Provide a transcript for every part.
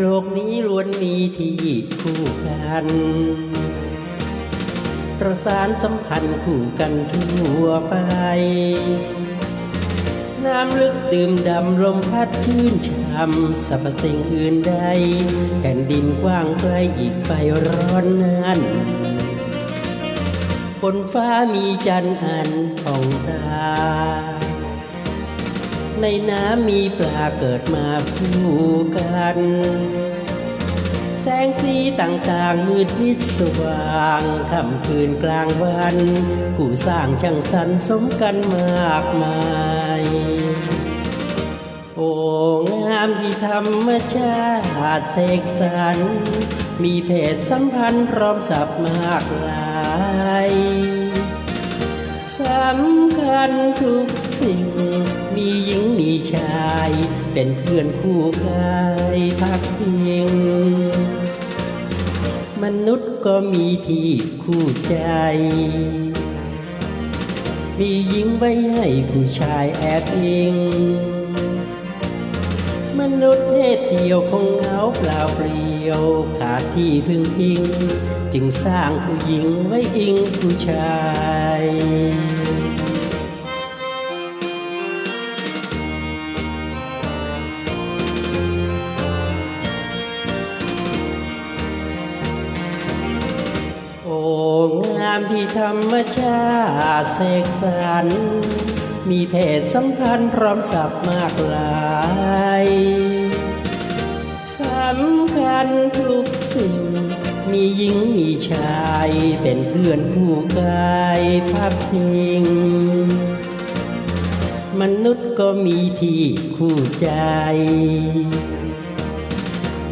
โลกนี้ล้วนมีที่คู่กันประสานสัมพันธ์คู่กันทั่วไป น้ำลึกดื่มดำลมพัดชื่นช่ำสรรพสิ่งอื่นใดแผ่นดินกว้างไกลอีกไฟร้อนนั้นบนฟ้ามีจันทร์อันผ่องตา ในน้ำมีปลาเกิดมาคู่กัน แสงสีต่างๆมืดมิดสว่างค่ำคืนกลางวัน ผู้สร้างช่างสรรสมกันมากมาย โอ้งามที่ธรรมชาติเสกสรรมีเพศสัมพันธ์พร้อมสับมากลายสำคัญทุก เป็นเพื่อนคู่กายพักพิงมนุษย์ก็มีที่คู่ใจ มีหญิงไว้ให้ผู้ชายแอบอิง มนุษย์เพศเดียวคงเหงาเปล่าเปลี่ยว ขาดที่พึ่งพิง จึงสร้างผู้หญิงไว้อิงผู้ชาย งามที่ธรรมชาติเสกสรรมีเพศสัมพันธ์พร้อมสับมากลายสำคัญทุกสิ่ง มีหญิงมีชายเป็นเพื่อนคู่กายพักพิง มนุษย์ก็มีที่คู่ใจ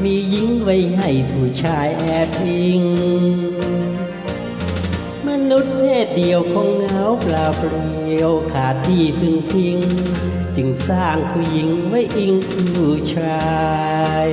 มีหญิงไว้ให้ผู้ชายแอบพิง เพศเดียวคงเหงาเปล่าเปลี่ยวขาดที่พึ่งพิง จึงสร้างผู้หญิงไว้อิงผู้ชาย